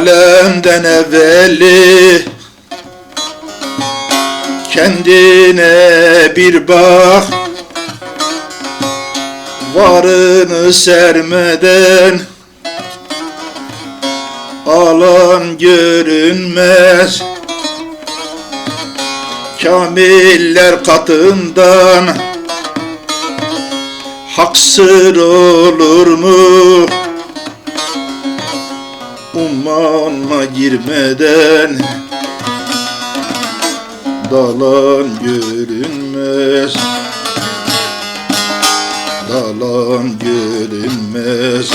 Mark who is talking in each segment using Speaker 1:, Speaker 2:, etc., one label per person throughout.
Speaker 1: alemden evveli Kendine bir bak Varını sermeden Alan görünmez Kamiller katından Haksır olur mu? Ummanla girmeden Dalan görünmez Dalan görünmez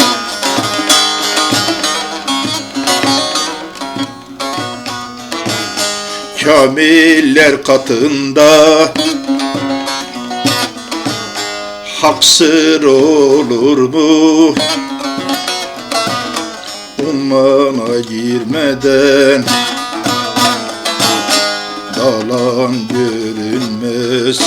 Speaker 1: Kamiller katında Haksır olur mu? Ummana girmeden Dalan görünmez.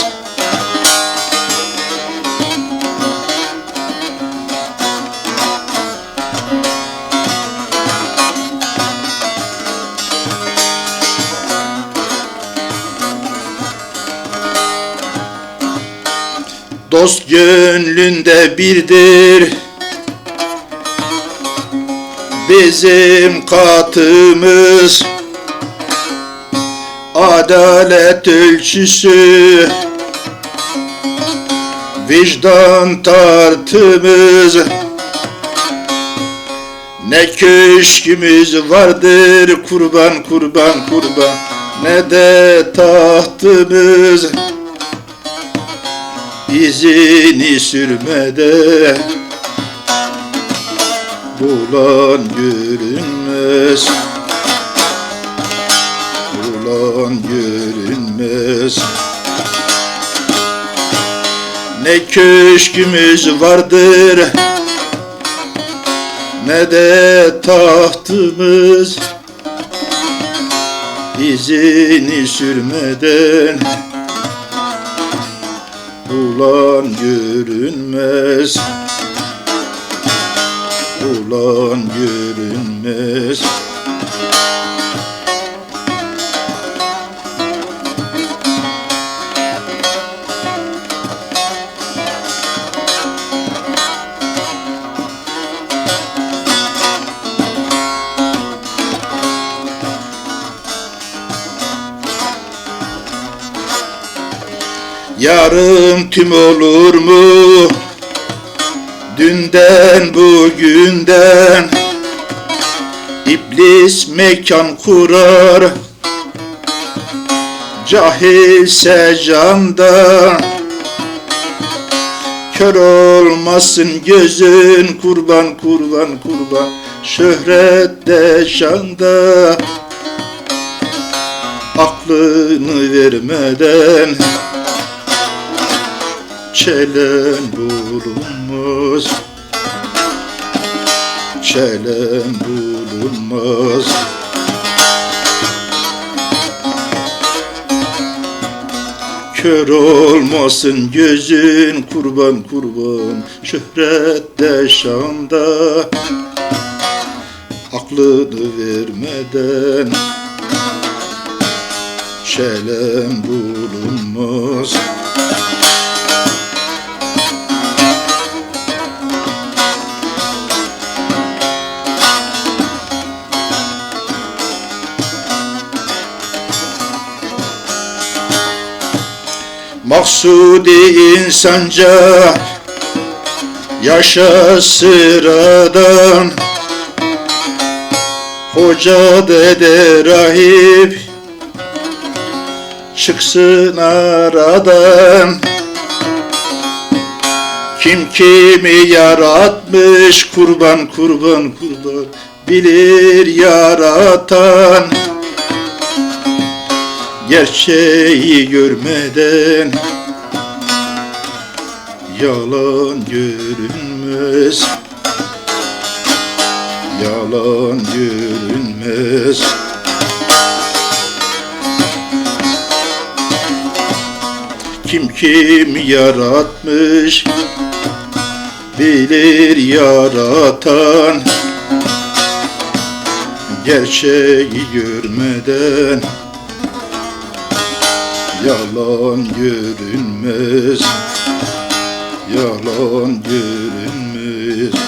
Speaker 1: Dost gönlünde birdir Bizim katımız. Adalet ölçüsü Vicdan tartımız. Ne köşkümüz vardır kurban kurban kurban. Ne de tahtımız. İzini sürmede Bulan görünmez. Bulan görünmez. Ne köşkümüz vardır Ne de tahtımız. İzini sürmeden Ulan görünmez Ulan görünmez Yarım tüm olur mu? Dünden bugünden İblis mekan kurar Cahilse candan. Kör olmasın gözün kurban kurban kurban Şöhrette şanda. Aklını vermeden Çelen bulunmaz. Çelen bulunmaz. Kör olmasın gözün kurban kurban Şöhrette şanda. Aklını vermeden Çelen bulunmaz Maksudi insanca Yaşa sıradan. Hoca dede rahip Çıksın aradan. Kim kimi yaratmış kurban kurban kurban Bilir yaratan Gerçeği görmeden Yalan görünmez. Yalan görünmez. Kim kim yaratmış Bilir yaratan. Gerçeği görmeden Yalan görünmez. Yalan görünmez